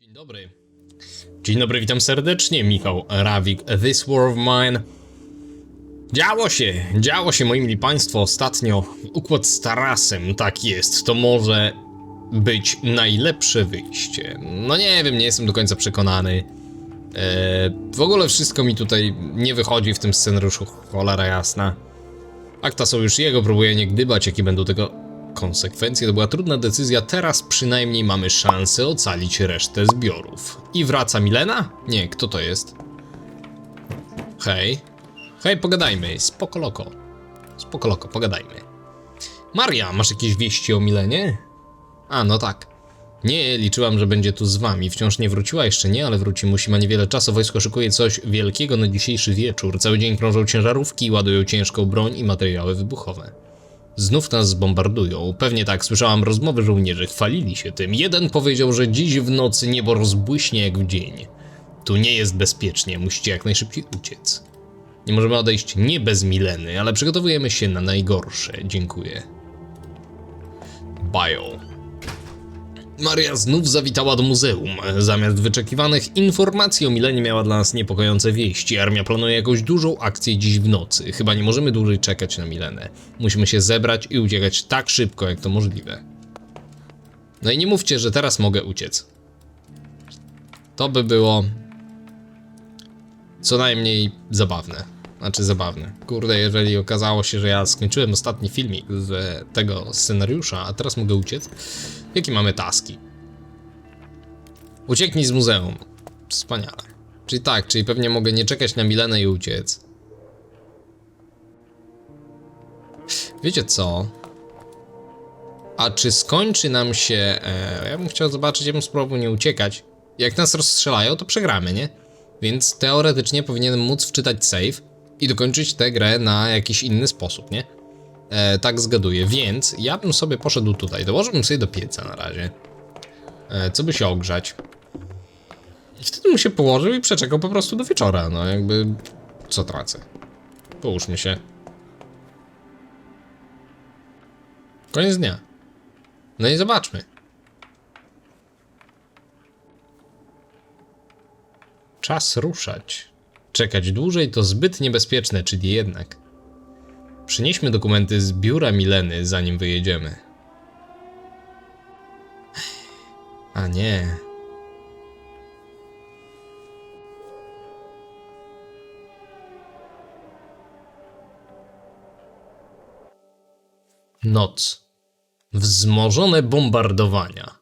Dzień dobry. Dzień dobry, witam serdecznie, Michał Rawik, This War of Mine. Działo się, działo się, moi mili państwo, ostatnio. Układ z Tarasem, tak jest, to może być najlepsze wyjście. No nie wiem, nie jestem do końca przekonany. Eee, w ogóle wszystko mi tutaj nie wychodzi w tym scenariuszu, cholera jasna. Akta są już jego, próbuję nie gdybać, jakie będą tego konsekwencje. To była trudna decyzja, teraz przynajmniej mamy szansę ocalić resztę zbiorów. I wraca Milena? Nie, kto to jest? Hej. Hej, pogadajmy. Spoko loko. Spoko loko, pogadajmy. Maria, masz jakieś wieści o Milenie? A, no tak. Nie, liczyłam, że będzie tu z wami. Wciąż nie wróciła, jeszcze nie, ale wróci. Musi ma niewiele czasu. Wojsko szykuje coś wielkiego na dzisiejszy wieczór. Cały dzień krążą ciężarówki, ładują ciężką broń i materiały wybuchowe. Znów nas zbombardują. Pewnie tak, słyszałam rozmowy żołnierzy, chwalili się tym. Jeden powiedział, że dziś w nocy niebo rozbłyśnie jak w dzień. Tu nie jest bezpiecznie, musicie jak najszybciej uciec. Nie możemy odejść nie bez Mileny, ale przygotowujemy się na najgorsze. Dziękuję. Bio. Maria znów zawitała do muzeum. Zamiast wyczekiwanych informacji o Milenie miała dla nas niepokojące wieści. Armia planuje jakąś dużą akcję dziś w nocy. Chyba nie możemy dłużej czekać na Milenę. Musimy się zebrać i uciekać tak szybko, jak to możliwe. No i nie mówcie, że teraz mogę uciec. To by było co najmniej zabawne. Znaczy zabawne. Kurde, jeżeli okazało się, że ja skończyłem ostatni filmik z tego scenariusza, a teraz mogę uciec. Jakie mamy taski? Ucieknij z muzeum. Wspaniale. Czyli tak, czyli pewnie mogę nie czekać na Milenę i uciec. Wiecie co? A czy skończy nam się... E, ja bym chciał zobaczyć, ja bym spróbował nie uciekać. Jak nas rozstrzelają, to przegramy, nie? Więc teoretycznie powinienem móc wczytać save i dokończyć tę grę na jakiś inny sposób, nie? E, tak zgaduję, więc ja bym sobie poszedł tutaj. Dołożyłbym sobie do pieca na razie. E, co by się ogrzać? I wtedy bym się położył i przeczekał po prostu do wieczora. No jakby. Co tracę? Połóżmy się. Koniec dnia. No i zobaczmy. Czas ruszać. Czekać dłużej to zbyt niebezpieczne, czyli jednak. Przynieśmy dokumenty z biura Mileny, zanim wyjedziemy. A nie. Noc. Wzmożone bombardowania.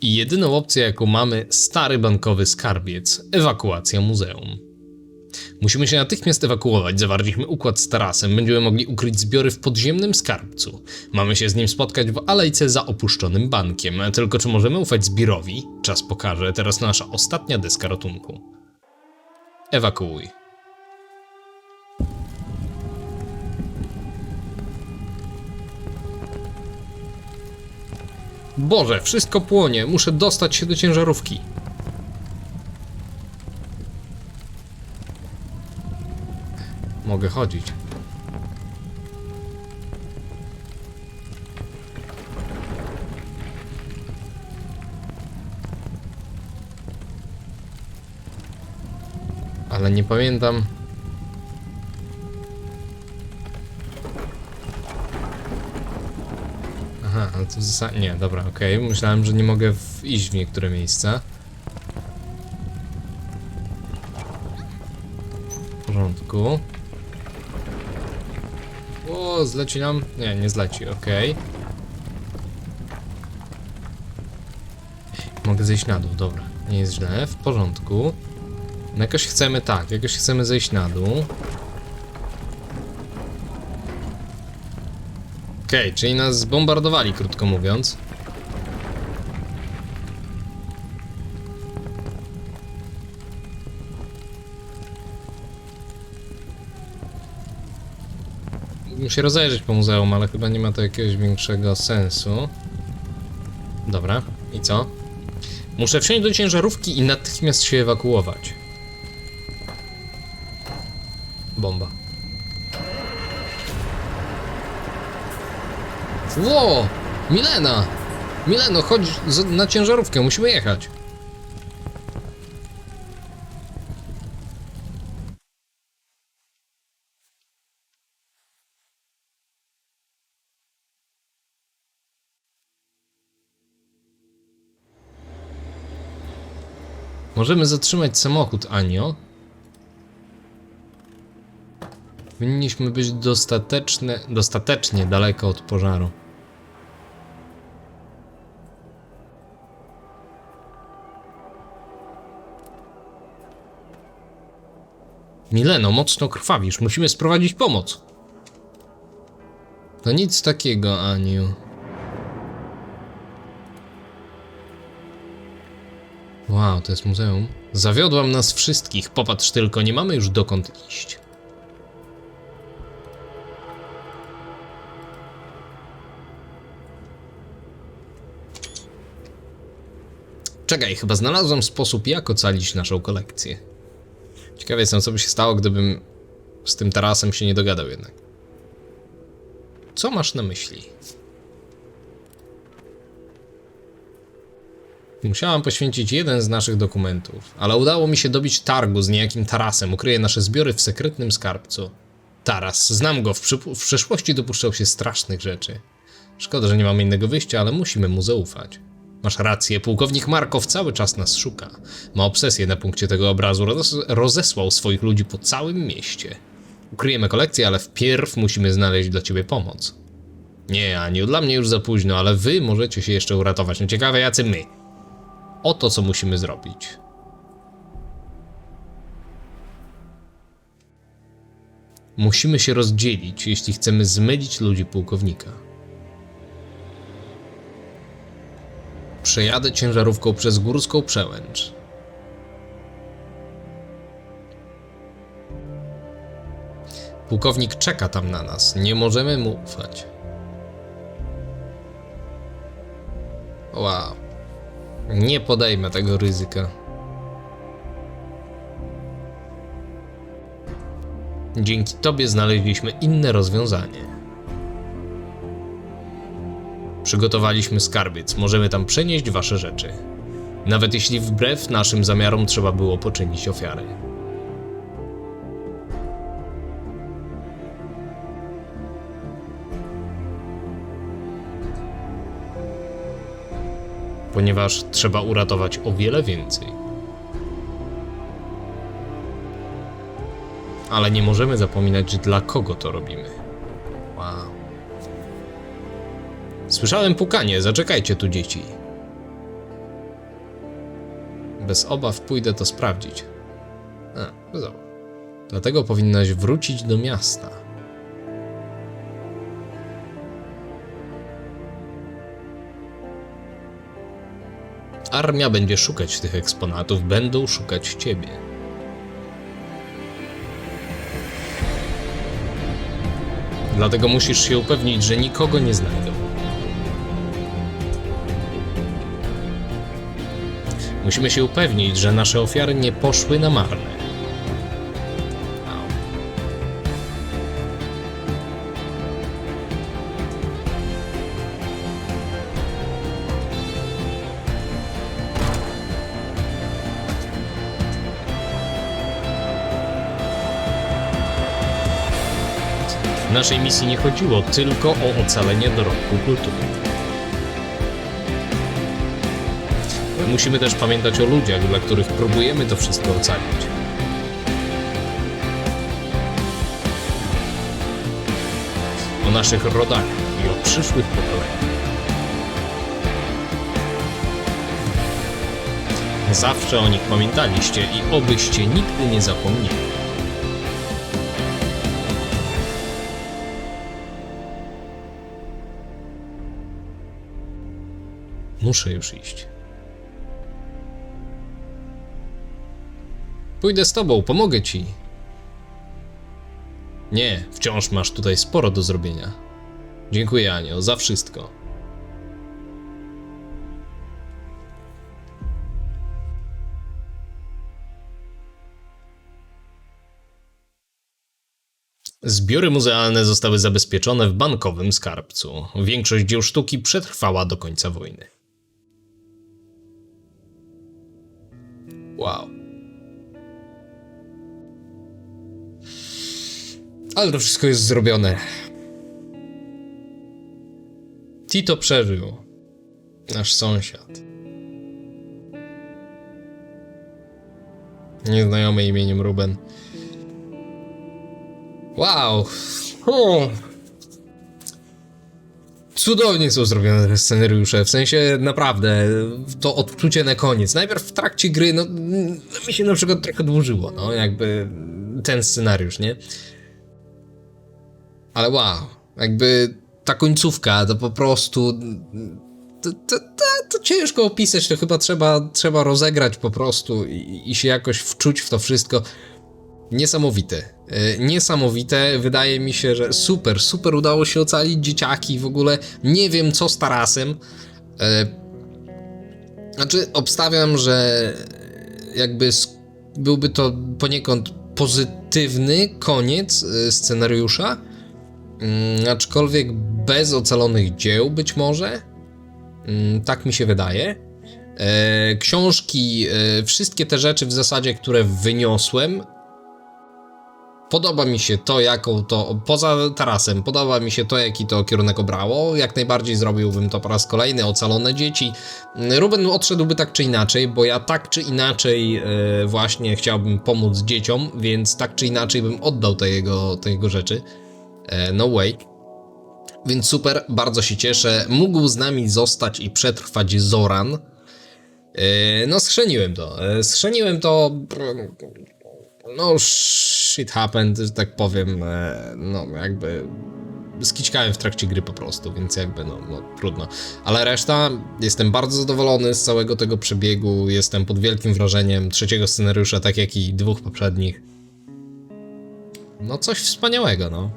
I jedyną opcją, jaką mamy, stary bankowy skarbiec ewakuacja muzeum. Musimy się natychmiast ewakuować. Zawarliśmy układ z tarasem. Będziemy mogli ukryć zbiory w podziemnym skarbcu. Mamy się z nim spotkać w alejce za opuszczonym bankiem. Tylko czy możemy ufać zbirowi? Czas pokaże. Teraz nasza ostatnia deska ratunku. Ewakuuj. Boże, wszystko płonie. Muszę dostać się do ciężarówki. Mogę chodzić. Ale nie pamiętam. To w zasadzie... Nie, dobra, okej. Myślałem, że nie mogę w... iść w niektóre miejsca. W porządku. O, zleci nam... Nie, nie zleci, okej. Mogę zejść na dół, dobra. Nie jest źle, w porządku. No jakoś chcemy, tak, jakoś chcemy zejść na dół. Okej, czyli nas zbombardowali, krótko mówiąc. Się rozejrzeć po muzeum, ale chyba nie ma to jakiegoś większego sensu. Dobra, i co? Muszę wsiąść do ciężarówki i natychmiast się ewakuować. Ło! Milena! Mileno, chodź na ciężarówkę, musimy jechać. Możemy zatrzymać samochód, Anio. Powinniśmy być dostateczne, dostatecznie daleko od pożaru. Mileno, mocno krwawisz. Musimy sprowadzić pomoc. To nic takiego, Aniu. Wow, to jest muzeum. Zawiodłam nas wszystkich. Popatrz tylko, nie mamy już dokąd iść. Czekaj, chyba znalazłem sposób, jak ocalić naszą kolekcję. Ciekawy jestem, co by się stało, gdybym z tym tarasem się nie dogadał jednak. Co masz na myśli? Musiałam poświęcić jeden z naszych dokumentów, ale udało mi się dobić targu z niejakim tarasem. Ukryje nasze zbiory w sekretnym skarbcu. Taras, znam go, w, w przeszłości dopuszczał się strasznych rzeczy. Szkoda, że nie mamy innego wyjścia, ale musimy mu zaufać. Masz rację, pułkownik Markow cały czas nas szuka. Ma obsesję na punkcie tego obrazu, roz- rozesłał swoich ludzi po całym mieście. Ukryjemy kolekcję, ale wpierw musimy znaleźć dla ciebie pomoc. Nie, Aniu, dla mnie już za późno, ale wy możecie się jeszcze uratować. No ciekawe, jacy my. Oto co musimy zrobić. Musimy się rozdzielić, jeśli chcemy zmylić ludzi pułkownika. Przejadę ciężarówką przez górską przełęcz. Pułkownik czeka tam na nas. Nie możemy mu ufać. Wow. Nie podejmę tego ryzyka. Dzięki tobie znaleźliśmy inne rozwiązanie. Przygotowaliśmy skarbiec, możemy tam przenieść wasze rzeczy. Nawet jeśli wbrew naszym zamiarom trzeba było poczynić ofiary. Ponieważ trzeba uratować o wiele więcej. Ale nie możemy zapominać, dla kogo to robimy. Słyszałem pukanie, zaczekajcie tu dzieci. Bez obaw pójdę to sprawdzić. A, bez obaw. Dlatego powinnaś wrócić do miasta. Armia będzie szukać tych eksponatów, będą szukać ciebie. Dlatego musisz się upewnić, że nikogo nie znajdą. Musimy się upewnić, że nasze ofiary nie poszły na marne. W naszej misji nie chodziło tylko o ocalenie dorobku kultury. Musimy też pamiętać o ludziach, dla których próbujemy to wszystko ocalić. O naszych rodakach i o przyszłych pokoleniach. Zawsze o nich pamiętaliście i obyście nigdy nie zapomnieli. Muszę już iść. Pójdę z tobą, pomogę ci. Nie, wciąż masz tutaj sporo do zrobienia. Dziękuję, Anio, za wszystko. Zbiory muzealne zostały zabezpieczone w bankowym skarbcu. Większość dzieł sztuki przetrwała do końca wojny. Wow. Ale to wszystko jest zrobione. Tito przeżył. Nasz sąsiad. Nieznajomy imieniem Ruben. Wow. O. Cudownie są zrobione te scenariusze, w sensie naprawdę, to odczucie na koniec. Najpierw w trakcie gry, no, mi się na przykład trochę dłużyło, no, jakby ten scenariusz, nie? Ale wow, jakby ta końcówka to po prostu. To, to, to, to ciężko opisać, to chyba trzeba, trzeba rozegrać po prostu i, i się jakoś wczuć w to wszystko. Niesamowite. E, Niesamowite. Wydaje mi się, że super, super udało się ocalić dzieciaki. W ogóle nie wiem co z Tarasem. E, Znaczy, obstawiam, że jakby byłby to poniekąd pozytywny koniec e, scenariusza. Mm, aczkolwiek bez ocalonych dzieł, być może. Mm, Tak mi się wydaje. E, książki, e, wszystkie te rzeczy w zasadzie, które wyniosłem. Podoba mi się to, jaką to. Poza tarasem, podoba mi się to, jaki to kierunek obrało. Jak najbardziej zrobiłbym to po raz kolejny. Ocalone dzieci. Mm, Ruben odszedłby tak czy inaczej, bo ja tak czy inaczej e, właśnie chciałbym pomóc dzieciom, więc tak czy inaczej bym oddał te jego, te jego rzeczy. E, No way. Więc super, bardzo się cieszę. Mógł z nami zostać i przetrwać Zoran. E, No, schrzeniłem to. E, Schrzeniłem to. No, shit happened, że tak powiem. No, jakby. Skićkałem w trakcie gry po prostu, więc jakby, no, no trudno. Ale reszta, jestem bardzo zadowolony z całego tego przebiegu. Jestem pod wielkim wrażeniem trzeciego scenariusza, tak jak i dwóch poprzednich. No, coś wspaniałego, no.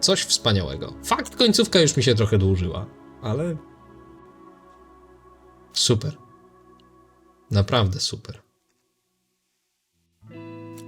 Coś wspaniałego. Fakt, końcówka już mi się trochę dłużyła, ale. Super. Naprawdę super.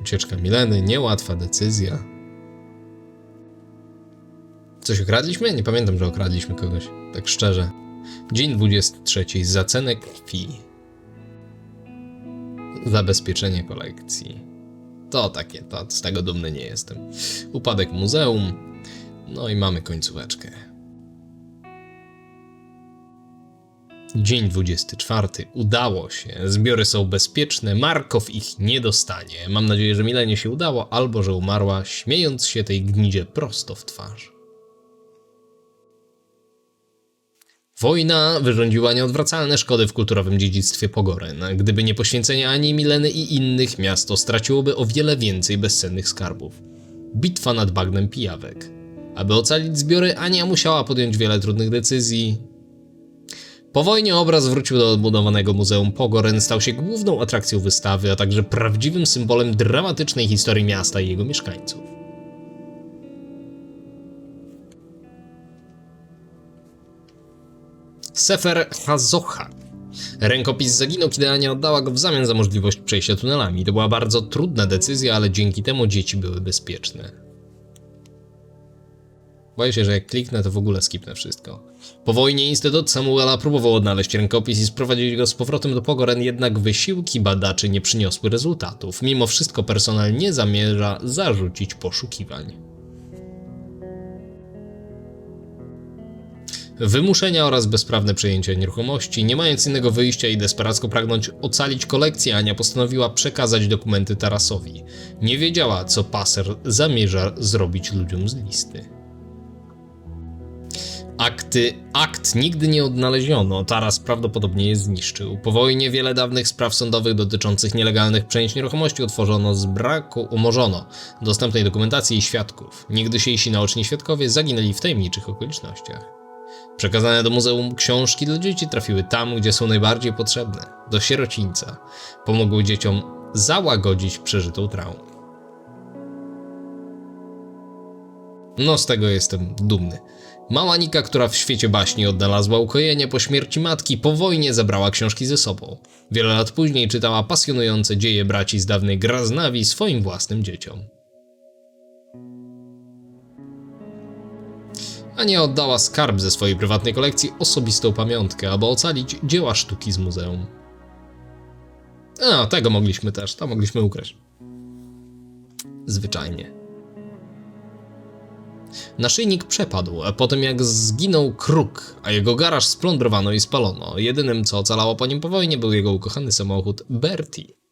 Ucieczka Mileny, niełatwa decyzja. Coś okradliśmy? Nie pamiętam, że okradliśmy kogoś. Tak szczerze. Dzień 23. Za cenę krwi. Zabezpieczenie kolekcji. To takie, to z tego dumny nie jestem. Upadek muzeum. No i mamy końcóweczkę. Dzień 24. Udało się. Zbiory są bezpieczne. Markow ich nie dostanie. Mam nadzieję, że Milenie się udało, albo że umarła, śmiejąc się tej gnidzie prosto w twarz. Wojna wyrządziła nieodwracalne szkody w kulturowym dziedzictwie Pogoren. Gdyby nie poświęcenie Ani, Mileny i innych, miasto straciłoby o wiele więcej bezcennych skarbów. Bitwa nad bagnem pijawek. Aby ocalić zbiory, Ania musiała podjąć wiele trudnych decyzji. Po wojnie obraz wrócił do odbudowanego Muzeum Pogoren, stał się główną atrakcją wystawy, a także prawdziwym symbolem dramatycznej historii miasta i jego mieszkańców. Sefer Hazocha. Rękopis zaginął, kiedy Ania oddała go w zamian za możliwość przejścia tunelami. To była bardzo trudna decyzja, ale dzięki temu dzieci były bezpieczne. Boję się, że jak kliknę, to w ogóle skipnę wszystko. Po wojnie Instytut Samuela próbował odnaleźć rękopis i sprowadzić go z powrotem do Pogoren, jednak wysiłki badaczy nie przyniosły rezultatów. Mimo wszystko personel nie zamierza zarzucić poszukiwań. Wymuszenia oraz bezprawne przejęcie nieruchomości. Nie mając innego wyjścia i desperacko pragnąć ocalić kolekcję, Ania postanowiła przekazać dokumenty Tarasowi. Nie wiedziała, co Passer zamierza zrobić ludziom z listy. Akty, akt nigdy nie odnaleziono, Taras prawdopodobnie je zniszczył. Po wojnie wiele dawnych spraw sądowych dotyczących nielegalnych przejęć nieruchomości otworzono z braku, umorzono dostępnej dokumentacji i świadków. Niegdysiejsi naoczni świadkowie zaginęli w tajemniczych okolicznościach. Przekazane do muzeum książki dla dzieci trafiły tam, gdzie są najbardziej potrzebne do sierocińca. Pomogły dzieciom załagodzić przeżytą traumę. No, z tego jestem dumny. Mała Nika, która w świecie baśni odnalazła ukojenie po śmierci matki, po wojnie zabrała książki ze sobą. Wiele lat później czytała pasjonujące dzieje braci z dawnej Graznawi swoim własnym dzieciom. Ania oddała skarb ze swojej prywatnej kolekcji osobistą pamiątkę, aby ocalić dzieła sztuki z muzeum. A, tego mogliśmy też, to mogliśmy ukraść. Zwyczajnie. Naszyjnik przepadł, a potem jak zginął kruk, a jego garaż splądrowano i spalono. Jedynym, co ocalało po nim po wojnie, był jego ukochany samochód Bertie.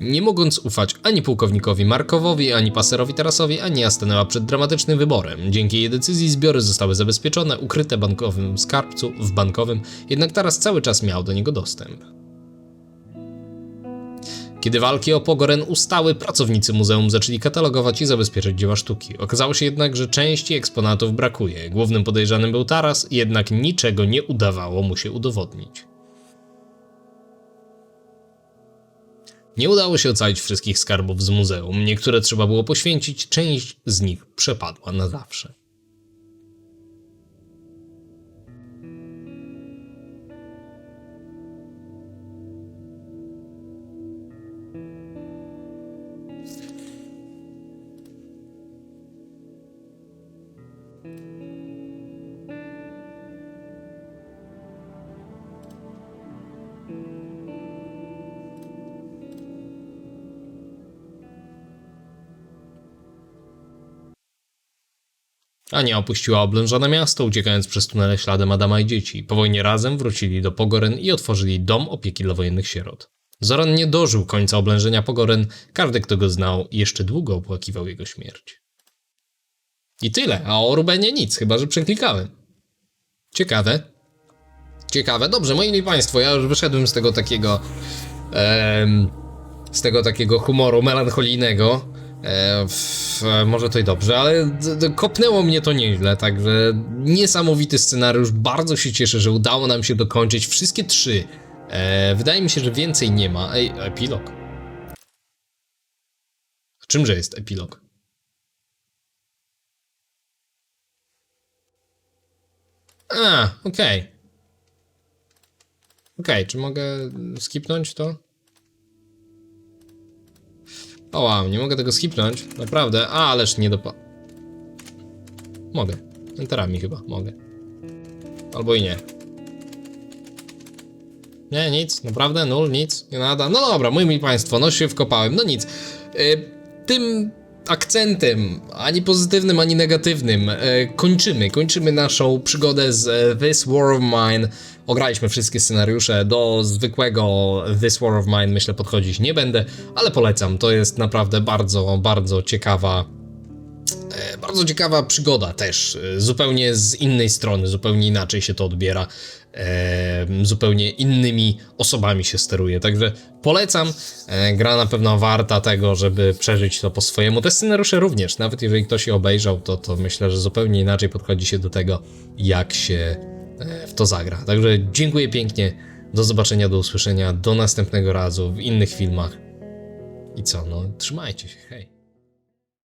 Nie mogąc ufać ani pułkownikowi Markowowi, ani paserowi Tarasowi, Ania stanęła przed dramatycznym wyborem. Dzięki jej decyzji zbiory zostały zabezpieczone, ukryte bankowym skarbcu, w bankowym, jednak Taras cały czas miał do niego dostęp. Kiedy walki o Pogoren ustały, pracownicy muzeum zaczęli katalogować i zabezpieczać dzieła sztuki. Okazało się jednak, że części eksponatów brakuje. Głównym podejrzanym był Taras, jednak niczego nie udawało mu się udowodnić. Nie udało się ocalić wszystkich skarbów z muzeum. Niektóre trzeba było poświęcić, część z nich przepadła na zawsze. Ania opuściła oblężone miasto, uciekając przez tunele śladem Adama i dzieci. Po wojnie razem wrócili do Pogoren i otworzyli dom opieki dla wojennych sierot. Zoran nie dożył końca oblężenia Pogoren, każdy kto go znał jeszcze długo opłakiwał jego śmierć. I tyle, a o Rubenie nic, chyba że przeklikałem. Ciekawe. Ciekawe, dobrze, moi państwo, ja już wyszedłem z tego takiego... em, z tego takiego humoru melancholijnego. E, f, może to i dobrze, ale kopnęło mnie to nieźle, także niesamowity scenariusz. Bardzo się cieszę, że udało nam się dokończyć wszystkie trzy. E, wydaje mi się, że więcej nie ma. Ej, epilog. Czymże jest epilog? A, okej. Okej, czy mogę skipnąć to? O wow, nie mogę tego skipnąć, naprawdę, a, ależ nie dopa... Mogę. Enterami chyba, mogę. Albo i nie. Nie, nic, naprawdę, nul, nic, nie nada. No dobra, mój mi państwo, no się wkopałem, no nic. Y, tym akcentem, ani pozytywnym, ani negatywnym, y, kończymy, kończymy naszą przygodę z e, This War of Mine. Ograliśmy wszystkie scenariusze, do zwykłego This War of Mine myślę podchodzić nie będę, ale polecam, to jest naprawdę bardzo, bardzo ciekawa E, Bardzo ciekawa przygoda też, e, zupełnie z innej strony, zupełnie inaczej się to odbiera, e, zupełnie innymi osobami się steruje, także polecam, gra na pewno warta tego, żeby przeżyć to po swojemu, te scenariusze również, nawet jeżeli ktoś je obejrzał, to, to myślę, że zupełnie inaczej podchodzi się do tego, jak się w to zagra, także dziękuję pięknie, do zobaczenia, do usłyszenia, do następnego razu w innych filmach. I co, no trzymajcie się, hej.